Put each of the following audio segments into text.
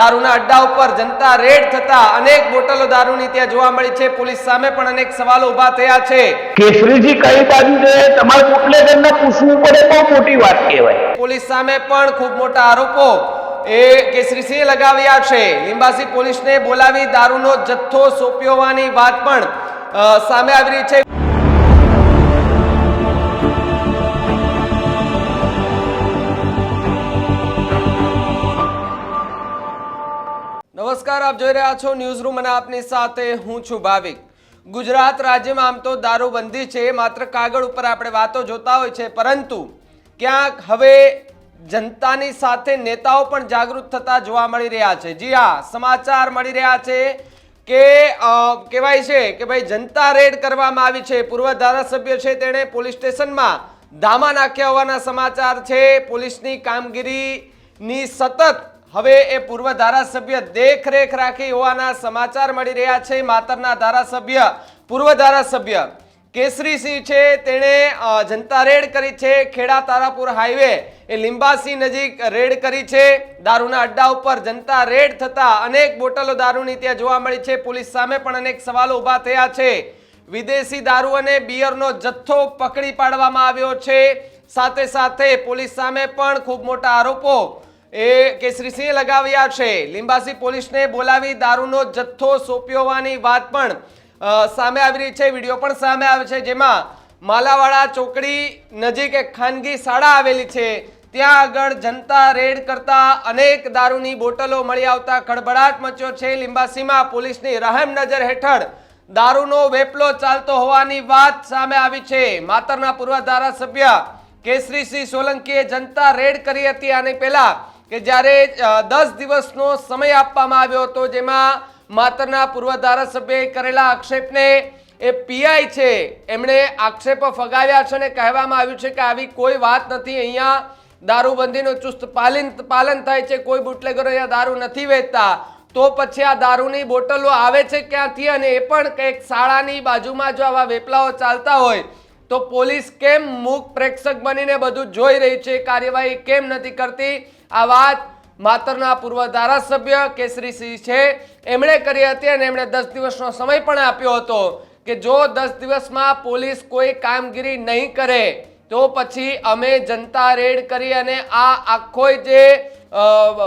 દારૂના અડ્ડા ઉપર જનતા રેડ થતા અનેક બોટલો દારૂની ત્યાં જોવા મળી છે. પોલીસ સામે પણ અનેક સવાલો ઊભા થયા છે. કેસરીજી કઈ બાજુ છે? તમારે બુટલેગરને પૂછવું પડે બહુ મોટી વાત કહેવાય. પોલીસ સામે પણ ખૂબ મોટા આરોપો એ કેસરીસિંહે લગાવ્યા છે. લિંબાસી પોલીસને બોલાવી દારૂનો જથ્થો સોંપ્યો હોવાની વાત પણ સામે આવી રહી છે. નમસ્કાર, આપ જોઈ રહ્યા છો ન્યૂઝ રૂમ અને આપની સાથે હું છું ભાવિક. ગુજરાત રાજ્યમાં આમ તો દારૂબંધી છે, માત્ર કાગળ ઉપર આપણે વાતો જોતા હોય છે, પરંતુ ક્યાંક હવે જનતાની સાથે નેતાઓ પણ જાગૃત થતા જોવા મળી રહ્યા છે. જી હા, સમાચાર મળી રહ્યા છે કે કહેવાય છે કે ભાઈ જનતા રેડ કરવામાં આવી છે. પૂર્વ ધારાસભ્ય છે તેણે પોલીસ સ્ટેશનમાં ધામા નાખ્યા હોવાના સમાચાર છે. પોલીસની કામગીરીની સતત હવે એ પૂર્વ ધારાસભ્ય દેખરેખ રાખી હોવાના સમાચાર મળી રહ્યા છે. માતરના ધારાસભ્ય, પૂર્વ ધારાસભ્ય કેસરીસિંહ છે. તેણે જનતા રેડ કરી છે. ખેડા તારાપુર હાઈવે એ લીંબાસી નજીક રેડ કરી છે. દારૂના અડ્ડા ઉપર જનતા રેડ થતા અનેક બોટલો દારૂની ત્યાં જોવા મળી છે. પોલીસ સામે પણ અનેક સવાલો ઊભા થયા છે. વિદેશી દારૂ અને બિયરનો જથ્થો પકડી પાડવામાં આવ્યો છે. સાથે સાથે પોલીસ સામે પણ ખૂબ મોટા આરોપો એ કેસરીસિંહે લગાવ્યા છે. લિંબાસી પોલીસને બોલાવી દારૂનો જથ્થો સોંપ્યો હોવાની વાત પણ સામે આવી રહી છે. વીડિયો પણ સામે આવે છે, જેમાં માલાવાડા ચોકડી નજીક એક ખાનગી શાળા આવેલી છે. ત્યાં આગળ જનતા રેડ કરતા અનેક દારૂની બોટલો મળી આવતા ખળભળાટ મચ્યો છે. લિંબાસીમાં પોલીસની રહેમ નજર હેઠળ દારૂનો વેપલો ચાલતો હોવાની વાત સામે આવી છે. માતરના પૂર્વ ધારાસભ્ય કેસરીસિંહ સોલંકીએ જનતા રેડ કરી હતી. આની પહેલા કે જ્યારે દસ દિવસનો સમય આપવામાં આવ્યો હતો, જેમાં માતરના પૂર્વ ધારાસભ્યએ કરેલા આક્ષેપને એ પીઆઈ છે, એમણે આક્ષેપો ફગાવ્યા છે અને કહેવામાં આવ્યું છે કે આવી કોઈ વાત નથી. અહીંયા દારૂબંધીનું ચુસ્ત પાલન પાલન થાય છે, કોઈ બુટલેગરો અહીંયા દારૂ નથી વેચતા તો પછી આ દારૂની બોટલો આવે છે ક્યાંથી? અને એ પણ કંઈક શાળાની બાજુમાં જો આવા વેપલાઓ ચાલતા હોય, તો પોલીસ કેમ મૂક પ્રેક્ષક બનીને બધું જોઈ રહી છે? કાર્યવાહી કેમ નથી કરતી? આ વાત માતરના પૂર્વ ધારાસભ્ય કેસરીસિંહ છે. એમણે કરી હતી અને એમણે દસ દિવસનો સમય પણ આપ્યો હતો કે જો દસ દિવસમાં પોલીસ કોઈ કામગીરી નહીં કરે, તો પછી અમે જનતા રેડ કરી અને આ આખો જે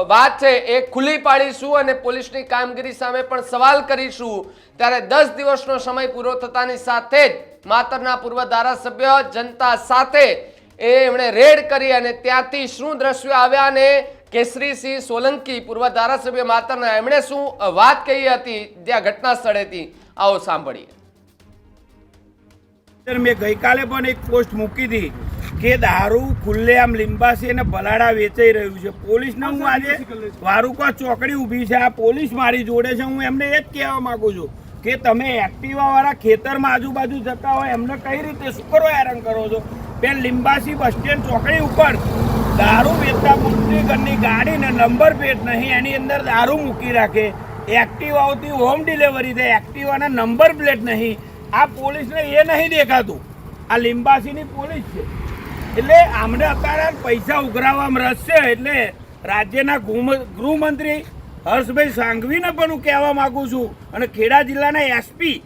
વાત છે એ ખુલ્લી પાડીશું અને પોલીસની કામગીરી સામે પણ સવાલ કરીશું. ત્યારે દસ દિવસનો સમય પૂરો થતાની સાથે જ માતરના પૂર્વ ધારાસભ્ય જનતા સાથે એ એમણે રેડ કરી અને ત્યાંથી શું દ્રશ્યો આવ્યા અને કેસરીસિંહ સોલંકી પૂર્વ ધારાસભ્ય માતરના એમણે શું વાત કહી હતી ત્યાં ઘટના સ્થળેથી આવો સાંભળીએ. મેં ગઈકાલે પણ એક પોસ્ટ મૂકી હતી કે દારૂ ખુલ્લેઆમ લીંબાસી અને ભલાડા વેચાઈ રહ્યું છે. પોલીસને હું આજે વારુકા ચોકડી ઊભી છે. આ પોલીસ મારી જોડે છે. હું એમને એ જ કહેવા માગું છું કે તમે એક્ટિવાવાળા ખેતરમાં આજુબાજુ જતા હોય, એમને કઈ રીતે શું કરો હેરાન કરો છો? બેન લિંબાસી બસ સ્ટેન્ડ ચોકડી ઉપર દારૂ વેચતા બુદ્ધિગરની ગાડીને નંબર પ્લેટ નહીં, એની અંદર દારૂ મૂકી રાખે. એક્ટિવાઓથી હોમ ડિલિવરી થાય એક્ટિવાના નંબર પ્લેટ નહીં. આ પોલીસને એ નહીં દેખાતું. આ લિંબાસીની પોલીસ છે. એટલે આમને અત્યારે પૈસા ઉઘરાવવામાં રસ છે, એટલે રાજ્યના ગૃહ- ગૃહમંત્રી હર્ષભાઈ સાંઘવીને પણ હું કહેવા માગું છું, અને ખેડા જિલ્લાના એસપી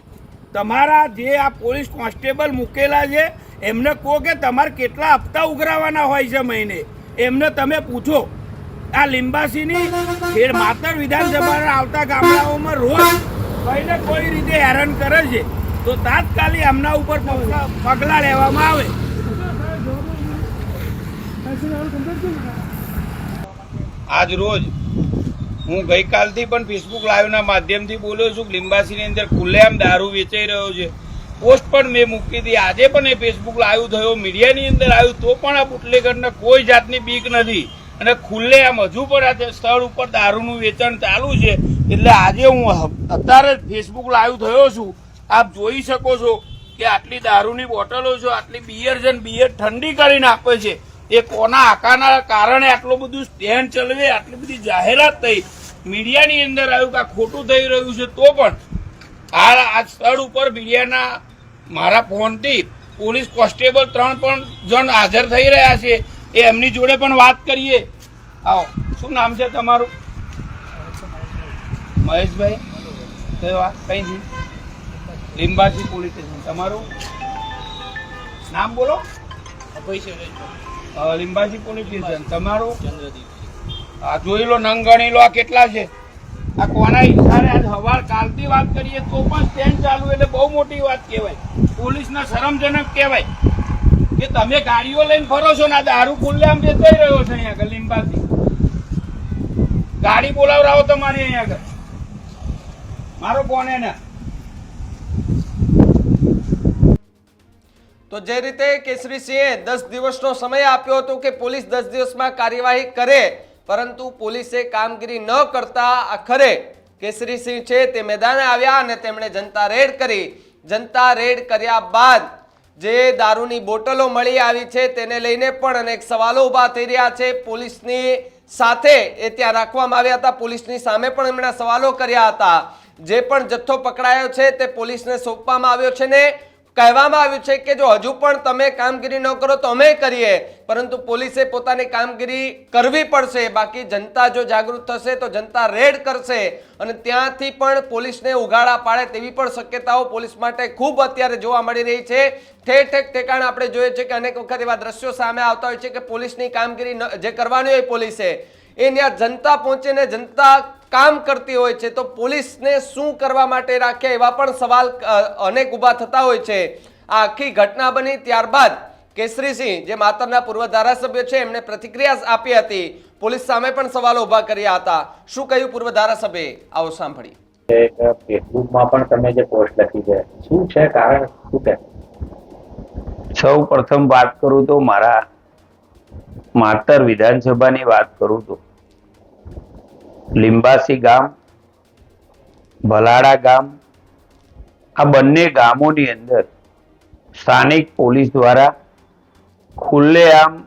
તમારા જે આ પોલીસ કોન્સ્ટેબલ મૂકેલા છે એમને કહો કે તમારે કેટલા હપ્તા ઉઘરાવાના હોય છે મહિને. એમને તમે પૂછો. આ લીંબાસીની ખેડ માતર વિધાનસભાના આવતા ગામડાઓમાં રોજ કોઈને કોઈ રીતે હેરાન કરે છે. તો તાત્કાલિક એમના ઉપર પગલા- પગલાં લેવામાં આવે. આજ રોજ હું ગઈકાલથી પણ ફેસબુક લાઈવના માધ્યમથી બોલ્યો છું કે લીંબાસીની અંદર ખુલ્લેઆમ દારૂ વેચાઈ રહ્યો છે. પોસ્ટ પણ મેં મૂકી હતી આજે પણ એ ફેસબુક લાઈવ થયો, મીડિયાની અંદર આવ્યું, તો પણ આ બુટલેગરને કોઈ જાતની બીક નથી. અને ખુલ્લે આમ હજુ પણ આ સ્થળ ઉપર દારૂનું વેચાણ ચાલુ છે. એટલે આજે હું અત્યારે જ ફેસબુક લાઈવ થયો છું. આપ જોઈ શકો છો કે આટલી દારૂની બોટલો છે, આટલી બિયર છે બિયર ઠંડી કરીને આપે છે. એ કોના આકાના કારણે આટલું બધું સ્ટેન્ડ ચલવે, આટલી બધી જાહેરાત થઈ. મીડિયાની અંદર આવ્યું કે આ ખોટું થઈ રહ્યું છે તો પણ આ સ્થળ ઉપર મીડિયાના મારા ફોનથી પોલીસ કોન્સ્ટેબલ ત્રણ પણ જણ હાજર થઈ રહ્યા છે. એ એમની જોડે પણ વાત કરીએ. આવો શું નામ છે તમારું? મહેશભાઈ. કયો કઈ નહીં. Limbasi police station. તમારું? નામ બોલો. Limbasi police station. તમારું? આ જોઈ લો નંગ ગણી લો આ કેટલા છે? આ કોના ઈશારે આજ સવાર કાલથી વાત કરીએ તો પણ સ્ટેન્ડ ચાલુ એટલે બહુ મોટી વાત કહેવાય. પોલીસના શરમજનક કહેવાય. કે તમે ગાડીઓ લઈને ફરો છો ને આ દારૂ ખુલ્લેઆમ વેચાઈ રહ્યો છે અહીંયા આગળ, લીંબાથી. ગાડી બોલાવરાવો તમારી અહીંયા આગળ. મારો કોને એને. તો જે રીતે કેસરીસિંહે દસ દિવસનો સમય આપ્યો હતો કે પોલીસ દસ દિવસમાં કાર્યવાહી કરે પરંતુ પોલીસે કામગીરી ન કરતા આખરે કેસરીસિંહ છે તે મેદાને આવ્યા અને તેમણે જનતા રેડ કરી. જનતા રેડ કર્યા બાદ જે દારૂની બોટલો મળી આવી છે તેને લઈને પણ અનેક સવાલો ઊભા થઈ રહ્યા છે. પોલીસની સાથે એ ત્યાં રાખવામાં આવ્યા હતા. પોલીસની સામે પણ એમણે સવાલો કર્યા હતા. જે પણ જથ્થો પકડાયો છે તે પોલીસને સોંપવામાં આવ્યો છે ને કહેવામાં આવ્યું છે કે જો હજુ પણ તમે કામગીરી ન કરો તો અમે કરીએ, પરંતુ પોલીસે પોતાની કામગીરી કરવી પડશે. બાકી જનતા જો જાગૃત થશે તો જનતા રેડ કરશે અને ત્યાંથી પણ પોલીસને ઉઘાડા પાડે તેવી પણ શક્યતાઓ પોલીસ માટે ખૂબ અત્યારે જોવા મળી રહી છે. ઠેર ઠેક ઠેકાણે આપણે જોઈએ છીએ કે અનેક વખત એવા દ્રશ્યો સામે આવતા હોય છે કે પોલીસની કામગીરી જે કરવાની હોય પોલીસે એ ત્યાં જનતા પહોંચીને જનતા કામ કરતી હોય છે તો પોલીસને શું કરવા માટે રાખ્યા એવા પણ સવાલ અનેક ઊભા થતા હોય છે. આ આખી ઘટના બની ત્યારબાદ કેસરીસિંહ જે માતરના પૂર્વ ધારાસભ્ય છે એમણે પ્રતિક્રિયા આપી હતી. પોલીસ સામે પણ સવાલો ઊભા કર્યા હતા. શું કહ્યું પૂર્વ ધારાસભ્ય આવો સાંભળી. એક ફેસબુકમાં પણ તમે જે પોસ્ટ લખી છે શું છે કારણ? શું કે સૌ પ્રથમ વાત કરું તો મારા માતર વિધાનસભાની વાત કરું તો લીંબાસી ગામ ભલાડા ગામ, આ બંને ગામોની અંદર સ્થાનિક પોલીસ દ્વારા ખુલ્લેઆમ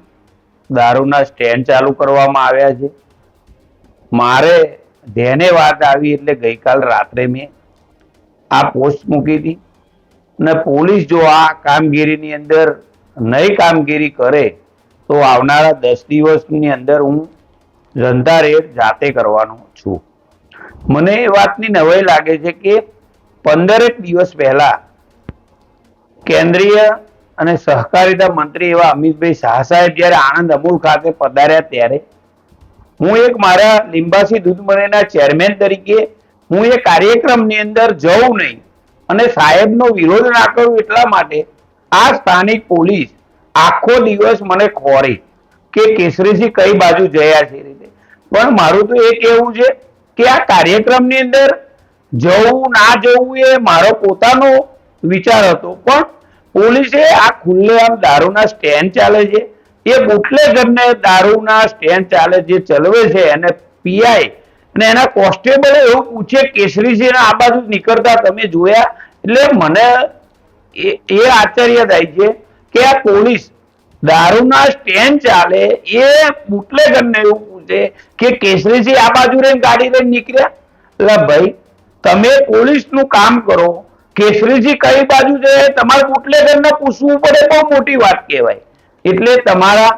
દારૂના સ્ટેન્ડ ચાલુ કરવામાં આવ્યા છે. મારે ધ્યાને વાત આવી એટલે ગઈકાલ રાત્રે મેં આ પોસ્ટ મૂકી હતી અને પોલીસ જો આ કામગીરીની અંદર નહીં કામગીરી કરે તો આવનારા દસ દિવસની અંદર હું રેડ જાતે કરવાનો છું. મને એ વાતની નવાઈ લાગે છે કે પંદરેક દિવસ પહેલા કેન્દ્રીય અને સહકારિતા મંત્રી એવા અમિતભાઈ શાહ સાહેબ જ્યારે આણંદ અમૂલ ખાતે પધાર્યા ત્યારે હું એક મારા લીંબાસી દૂધ મંડળીના ચેરમેન તરીકે હું એ કાર્યક્રમની અંદર જઉં નહીં અને સાહેબનો વિરોધ ના કરું એટલા માટે આ સ્થાનિક પોલીસ આખો દિવસ મને ખોરી કે કેસરીસિંહ કઈ બાજુ જયા છે? પણ મારું તો એ કહેવું છે કે આ કાર્યક્રમની અંદર જવું, ના જવું એ મારો પોતાનો વિચાર હતો. પણ પોલીસે આ ખુલ્લેઆમ દારૂના સ્ટેન્ડ ચાલે છે. એ બુટલેગરને દારૂના સ્ટેન્ડ ચાલે જે ચલવે છે એને પીઆઈ અને એના કોન્સ્ટેબલે એવું પૂછે કેસરીસિંહ આ બાજુ નીકળતા તમે જોયા? એટલે મને એ એ આશ્ચર્ય થાય છે કે આ પોલીસ દારૂના સ્ટેન્ડ ચાલે એ બુટલેગરને એવું પૂછે કે કેસરીજી આ બાજુ રહીને ગાડી લઈને નીકળ્યા? એટલે ભાઈ, તમે પોલીસનું કામ કરો. કેસરીજી કઈ બાજુ છે? તમારે બુટલેગરને પૂછવું પડે, બહુ મોટી વાત કહેવાય. એટલે તમારા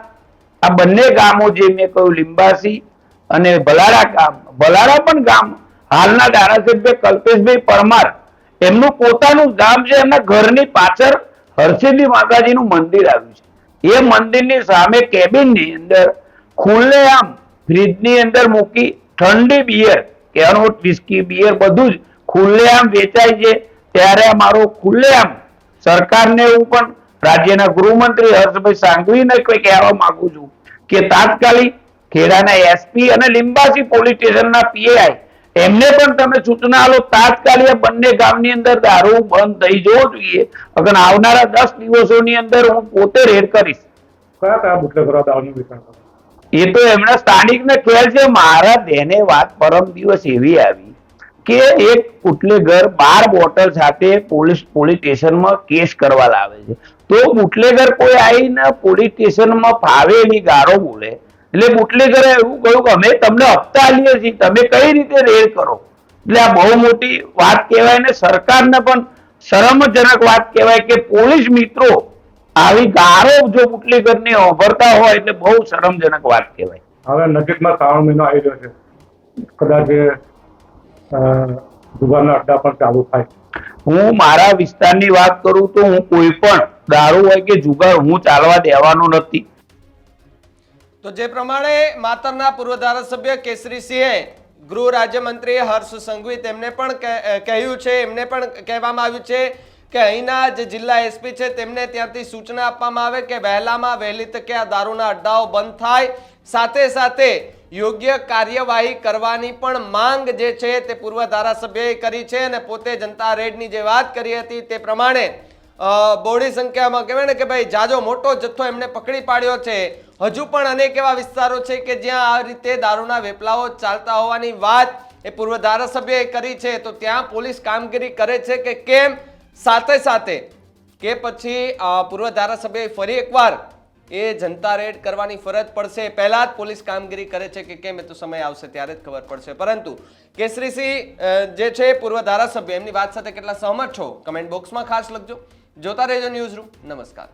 આ બંને ગામો જે મેં કહ્યું, લિંબાસી અને ભલારા ગામ, ભલારા પણ ગામ, હાલના ધારાસભ્ય કલ્પેશભાઈ પરમાર, એમનું પોતાનું ગામ છે, એમના ઘરની પાછળ હરસિદ્ધિ માતાજીનું મંદિર આવ્યું છે. એ મંદિરની સામે કેબિનની અંદર ખુલ્લેઆમ ફ્રીજની અંદર મૂકી ઠંડી બિયર કેનોટ વિસ્કી બિયર બધું જ ખુલ્લેઆમ વેચાય છે. ત્યારે અમારો મારો ખુલ્લેઆમ સરકારને એવું પણ રાજ્યના ગૃહમંત્રી હર્ષભાઈ સાંઘવીને કોઈ કહેવા માંગુ છું કે તાત્કાલિક ખેડાના એસપી અને લિંબાસી પોલીસ સ્ટેશનના પીઆઈ એમને પણ તમે સૂચના આલો તાત્કાલિક બંને ગામની અંદર દારૂ બંધ થઈ જવો જોઈએ. અગર આવનારા દસ દિવસોની અંદર હું પોતે રેડ કરીશ. કયા કયા બુટલેગરો દારૂનું કરે? એ તો એમના સ્થાનિકને ખ્યાલ છે, મારા ધ્યાને વાત પરમ દિવસ એવી આવી કે એક બુટલેગર બાર બોટલ સાથે પોલીસ પોલીસ સ્ટેશનમાં કેસ કરવા લાવે છે. તો બુટલેગર કોઈ આવીને પોલીસ સ્ટેશનમાં ફાવે એની ગાળો બોલે. એટલે બુટલેગરે એવું કહ્યું કે, અમે તમને હપ્તા આલીએ છીએ, તમે કઈ રીતે રેડ કરો? એટલે આ બહુ મોટી વાત કહેવાય ને સરકારને પણ શરમજનક વાત કહેવાય કે પોલીસ મિત્રો આવી ગાળો જો બુટલેગરને ઓભરતા હોય એટલે બહુ શરમજનક વાત કહેવાય. હવે નજીકમાં શ્રાવણ મહિનો આવી રહ્યો છે. કદાચ જુગારના અડ્ડા પણ ચાલુ થાય. હું મારા વિસ્તારની વાત કરું તો હું કોઈ પણ દારૂ હોય કે જુગાર હું ચાલવા દેવાનો નથી. તો જે પ્રમાણે માતરના પૂર્વ ધારાસભ્ય કેસરીસિંહે ગૃહ રાજ્યમંત્રી હર્ષ સંઘવી તેમને પણ કહ્યું છે એમને પણ કહેવામાં આવ્યું છે કે અહીંના જે જિલ્લા એસપી છે, તેમને ત્યાંથી સૂચના આપવામાં આવે કે વહેલામાં વહેલી તકે આ દારૂના અડ્ડાઓ બંધ થાય. સાથે સાથે યોગ્ય કાર્યવાહી કરવાની પણ માંગ જે છે, તે પૂર્વ ધારાસભ્યએ કરી છે અને પોતે જનતા રેડની જે વાત કરી હતી તે પ્રમાણે બોડી સંખ્યામાં કહેવાય ને કે ભાઈ જાજો મોટો જથ્થો એમને પકડી પાડ્યો છે. હજુ પણ અનેક એવા વિસ્તારો છે કે જ્યાં આ રીતે દારૂના વેપલાઓ ચાલતા હોવાની વાત એ પૂર્વ ધારાસભ્યએ કરી છે. તો ત્યાં પોલીસ કામગીરી કરે છે કે કેમ? સાથે સાથે કે પછી પૂર્વ ધારાસભ્યએ ફરી એકવાર એ જનતા રેડ કરવાની ફરજ પડશે. પહેલા જ પોલીસ કામગીરી કરે છે કે કેમ એ તો સમય આવશે ત્યારે જ ખબર પડશે. પરંતુ કેસરીસિંહ જે છે પૂર્વ ધારાસભ્ય, એમની વાત સાથે કેટલા સહમત છો? કમેન્ટ બોક્સમાં ખાસ લખજો. જોતા રહેજો ન્યૂઝ રૂમ નમસ્કાર.